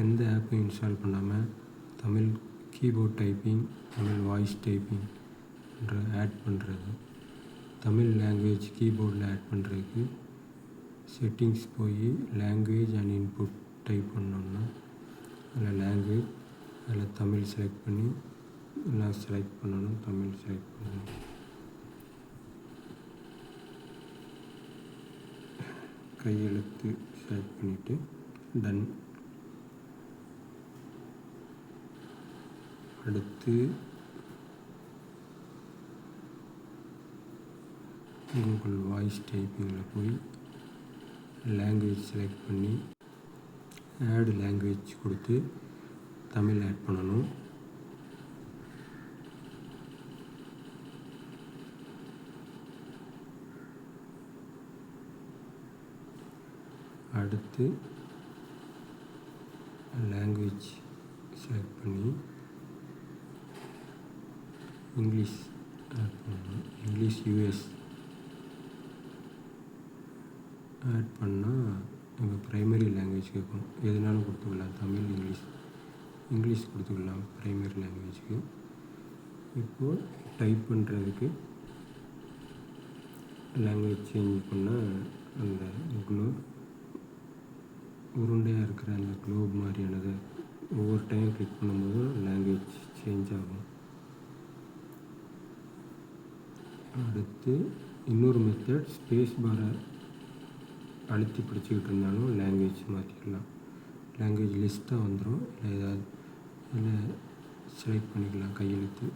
எந்த ஆப்பும் இன்ஸ்டால் பண்ணாமல் Tamil keyboard typing Tamil voice typing என்ற ஆட் பண்ணுறது தமிழ் லாங்குவேஜ் கீபோர்டில் ஆட் பண்ணுறதுக்கு செட்டிங்ஸ் போய் லாங்குவேஜ் அண்ட் இன்புட் டைப் பண்ணோம்னா அதில் லாங்குவேஜ் அதில் தமிழ் செலக்ட் பண்ணி எல்லாம் செலக்ட் பண்ணணும் தமிழ் செலக்ட் பண்ணணும். கையெழுத்து செலக்ட் பண்ணிவிட்டு டன் அடுத்து கூகுள் வாய்ஸ் டைப்பிங்கில் போய் லாங்குவேஜ் செலக்ட் பண்ணி ஆட் லாங்குவேஜ் கொடுத்து தமிழ் ஆட் பண்ணணும். அடுத்து லாங்குவேஜ் செலக்ட் பண்ணி இங்கிலீஷ் ஆட் பண்ணணும் இங்கிலீஷ் யூஎஸ் ஆட் பண்ணால் நம்ம ப்ரைமரி லாங்குவேஜ் கேட்கும் எதுனாலும் கொடுத்துக்கலாம் தமிழ் இங்கிலீஷ் இங்கிலீஷ் கொடுத்துக்கலாம் ப்ரைமரி லாங்குவேஜுக்கு இப்போது டைப் பண்ணுறதுக்கு லாங்குவேஜ் சேஞ்ச் பண்ணால் அந்த க்ளோ உருண்டையாக இருக்கிற அந்த க்ளோப் மாதிரியானதை ஒவ்வொரு டைம் கிளிக் பண்ணும்போதும் லாங்குவேஜ் சேஞ்ச் ஆகும். அடுத்து இன்னொரு மெத்தட் ஸ்பேஸ் பாரை அழுத்தி பிடிச்சிக்கிட்டு இருந்தாலும் லாங்குவேஜ் மாற்றிக்கலாம் லாங்குவேஜ் லிஸ்ட்டாக வந்துடும் இல்லை ஏதாவது இல்லை செலக்ட் பண்ணிக்கலாம் கையெழுத்து.